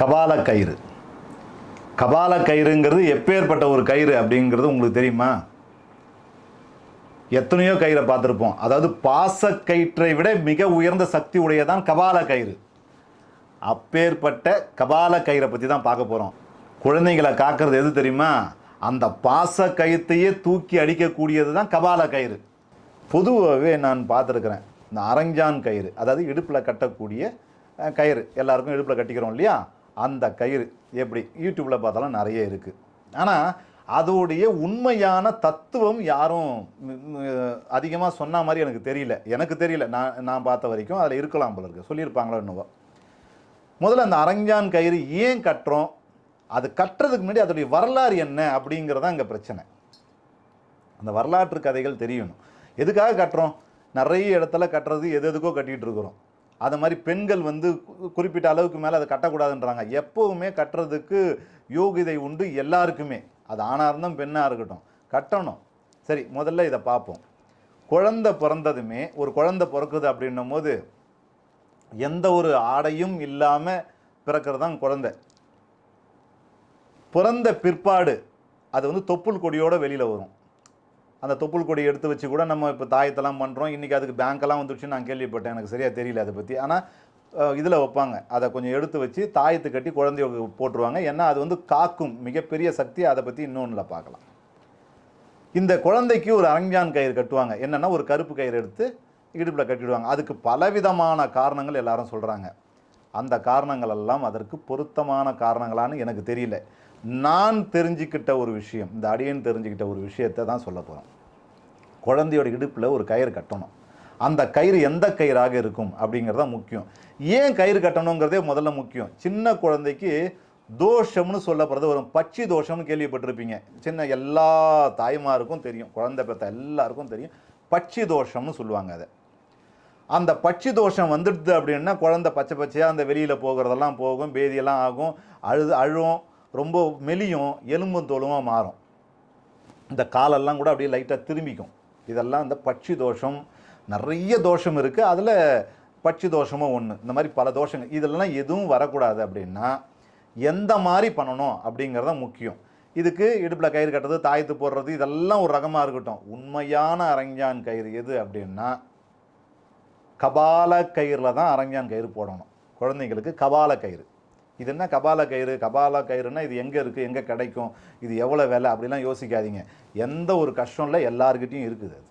கபால கயிறு. கபால கயிறுங்கிறது எப்பேற்பட்ட ஒரு கயிறு அப்படிங்கிறது உங்களுக்கு தெரியுமா? எத்தனையோ கயிறை பார்த்துருப்போம். அதாவது பாச கயிற்றை விட மிக உயர்ந்த சக்தி உடையதான் கபால கயிறு. அப்பேற்பட்ட கபால கயிறை பற்றி தான் பார்க்க போகிறோம் குழந்தைங்களை காக்கிறது எது தெரியுமா? அந்த பாச கயிற்றையே தூக்கி அடிக்கக்கூடியது தான் கபால கயிறு. பொதுவாகவே நான் பார்த்துருக்குறேன். இந்த அரஞ்சான் கயிறு அதாவது இடுப்பில் கட்டக்கூடிய கயிறு. எல்லாருக்கும் இடுப்பில் கட்டிக்கிறோம் இல்லையா? அந்த கயிறு. எப்படி? யூடியூப்பில் பார்த்தாலும் நிறைய இருக்குது ஆனால் அதோடைய உண்மையான தத்துவம் யாரும் அதிகமாக சொன்ன மாதிரி எனக்கு தெரியல. எனக்கு தெரியல. நான் நான் பார்த்த வரைக்கும் அதில் இருக்கலாம் போல இருக்கு. சொல்லியிருப்பாங்களோ என்னவோ. முதல்ல அந்த அரஞ்சான் கயிறு ஏன் கட்டுறோம்? அது கட்டுறதுக்கு முன்னாடி அதோடைய வரலாறு என்ன அப்படிங்கிறதான் இங்கே பிரச்சனை. அந்த வரலாற்று கதைகள் தெரியணும். எதுக்காக கட்டுறோம்? நிறைய இடத்துல கட்டுறது எது எதுக்கோ கட்டிகிட்டு இருக்கிறோம். அதை மாதிரி பெண்கள் வந்து குறிப்பிட்ட அளவுக்கு மேலே அதை கட்டக்கூடாதுன்றாங்க. எப்போவுமே கட்டுறதுக்கு யோகிதை உண்டு எல்லாருக்குமே. அது ஆணாக இருந்தால் பெண்ணாக இருக்கட்டும். கட்டணும். சரி முதல்ல இதை பார்ப்போம். குழந்தை பிறந்ததுமே ஒரு குழந்தை பிறக்குது அப்படின்னும் போது எந்த ஒரு ஆடையும் இல்லாமல் பிறக்கிறது தான் குழந்தை. பிறந்த பிற்பாடு அது வந்து தொப்புள் கொடியோடு வெளியில் வரும். அந்த தொப்புள் கொடி எடுத்து வச்சு கூட நம்ம இப்போ தாயத்தெல்லாம் பண்ணுறோம் இன்றைக்கி அதுக்கு பேங்க்கெல்லாம் வந்துருச்சு நான் கேள்விப்பட்டேன். எனக்கு சரியாக தெரியல அதை பற்றி ஆனால் இதில் வைப்பாங்க. அதை கொஞ்சம் எடுத்து வச்சு தாயத்து கட்டி குழந்தைய போட்டுருவாங்க. ஏன்னா அது வந்து காக்கும் மிகப்பெரிய சக்தி. அதை பற்றி இன்னொன்றில் பார்க்கலாம். இந்த குழந்தைக்கு ஒரு அரஞ்சான் கயிறு கட்டுவாங்க. என்னென்னா ஒரு கருப்பு கயிறு எடுத்து இடுப்பில் கட்டிடுவாங்க. அதுக்கு பலவிதமான காரணங்கள் எல்லாரும் சொல்கிறாங்க அந்த காரணங்கள் எல்லாம் அதற்கு பொருத்தமான காரணங்களான்னு எனக்கு தெரியல. நான் தெரிஞ்சுக்கிட்ட ஒரு விஷயம் இந்த அடியன் தெரிஞ்சுக்கிட்ட ஒரு விஷயத்தை தான் சொல்ல போகிறோம் குழந்தையோட இடுப்பில் ஒரு கயிறு கட்டணும். அந்த கயிறு எந்த கயிறாக இருக்கும் அப்படிங்கிறது தான் முக்கியம். ஏன் கயிறு கட்டணுங்கிறதே முதல்ல முக்கியம். சின்ன குழந்தைக்கு தோஷம்னு சொல்லப்படுறது ஒரு பச்சி தோஷம்னு கேள்விப்பட்டிருப்பீங்க. சின்ன எல்லா தாய்மாருக்கும் தெரியும் குழந்தை பெற்ற எல்லாருக்கும் தெரியும். பச்சி தோஷம்னு சொல்லுவாங்க அதை. அந்த பட்சி தோஷம் வந்துடுது அப்படின்னா குழந்தை பச்சை பச்சையாக அந்த வெளியில் போகிறதெல்லாம் போகும் பேதியெல்லாம் ஆகும் அழுது அழும். ரொம்ப மெலியும் எலும்பும் தோலுமாக மாறும். இந்த காலெல்லாம் கூட அப்படியே லைட்டாக திரும்பிக்கும். இதெல்லாம் இந்த பட்சி தோஷம் நிறைய தோஷம் இருக்குது அதில் பட்சி தோஷமும் ஒன்று இந்த மாதிரி பல தோஷங்கள். இதெல்லாம் எதுவும் வரக்கூடாது அப்படின்னா எந்த மாதிரி பண்ணணும் அப்படிங்கிறது தான் முக்கியம். இதுக்கு இடுப்பில் கயிறு கட்டுறது தாயத்து போடுறது இதெல்லாம் ஒரு ரகமாக இருக்கட்டும். உண்மையான அரஞ்சான் கயிறு எது அப்படின்னா கபால கயிறில் தான் அரஞ்சான் கயிறு போடணும். குழந்தைங்களுக்கு கபால கயிறு. இது என்ன கபால கயிறு? கபாலா கயிறுனா இது எங்கே இருக்குது எங்கே கிடைக்கும்? இது எவ்வளோ விலை? அப்படிலாம் யோசிக்காதீங்க. எந்த ஒரு கஷ்டம் இல்லை எல்லாருக்கிட்டையும் இருக்குது அது.